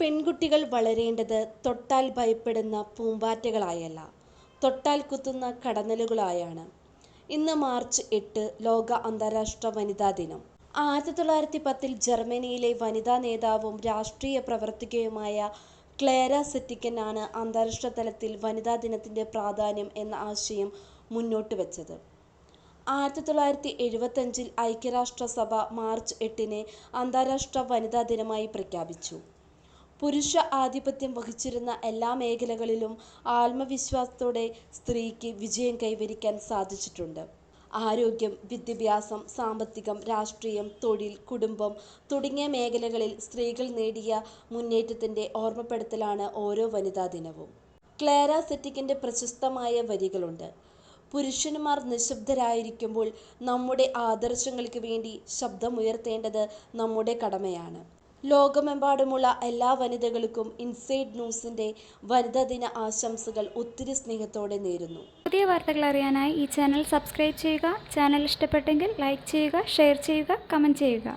പെൺകുട്ടികൾ വളരേണ്ടത് തൊട്ടാൽ ഭയപ്പെടുന്ന പൂമ്പാറ്റകളായല്ല. തൊട്ടാൽ കുത്തുന്ന കടന്നലുകളായാണ്. ഇന്ന് മാർച്ച് എട്ട് ലോക അന്താരാഷ്ട്ര വനിതാ ദിനം. ആയിരത്തി തൊള്ളായിരത്തി പത്തിൽ ജർമ്മനിയിലെ വനിതാ നേതാവും രാഷ്ട്രീയ പ്രവർത്തകയുമായ ക്ലേര സെറ്റിക്കൻ ആണ് അന്താരാഷ്ട്ര തലത്തിൽ വനിതാ ദിനത്തിന്റെ പ്രാധാന്യം എന്ന ആശയം മുന്നോട്ട് വച്ചത്. ആയിരത്തി തൊള്ളായിരത്തി എഴുപത്തഞ്ചിൽ ഐക്യരാഷ്ട്രസഭ മാർച്ച് എട്ടിനെ അന്താരാഷ്ട്ര വനിതാ ദിനമായി പ്രഖ്യാപിച്ചു. പുരുഷ ആധിപത്യം വഹിച്ചിരുന്ന എല്ലാ മേഖലകളിലും ആത്മവിശ്വാസത്തോടെ സ്ത്രീക്ക് വിജയം കൈവരിക്കാൻ സാധിച്ചിട്ടുണ്ട്. ആരോഗ്യം വിദ്യാഭ്യാസം സാമ്പത്തികം രാഷ്ട്രീയം തൊഴിൽ കുടുംബം തുടങ്ങിയ മേഖലകളിൽ സ്ത്രീകൾ നേടിയ മുന്നേറ്റത്തിന്റെ ഓർമ്മപ്പെടുത്തലാണ് ഓരോ വനിതാ ദിനവും. ക്ലേര സെറ്റിക്കിന്റെ പ്രശസ്തമായ വരികളുണ്ട്. പുരുഷന്മാർ നിശബ്ദരായിരിക്കുമ്പോൾ നമ്മുടെ ആദർശങ്ങൾക്ക് വേണ്ടി ശബ്ദമുയർത്തേണ്ടത് നമ്മുടെ കടമയാണ്. ലോകമെമ്പാടുമുള്ള എല്ലാ വനിതകൾക്കും ഇൻസൈഡ് ന്യൂസിന്റെ വനിതാ ദിന ആശംസകൾ ഒത്തിരി സ്നേഹത്തോടെ നേരുന്നു. പുതിയ വാർത്തകൾ അറിയാനായി ഈ ചാനൽ സബ്സ്ക്രൈബ് ചെയ്യുക ചാനൽ ഇഷ്ടപ്പെട്ടെങ്കിൽ ലൈക്ക് ചെയ്യുക ഷെയർ ചെയ്യുക കമന്റ് ചെയ്യുക.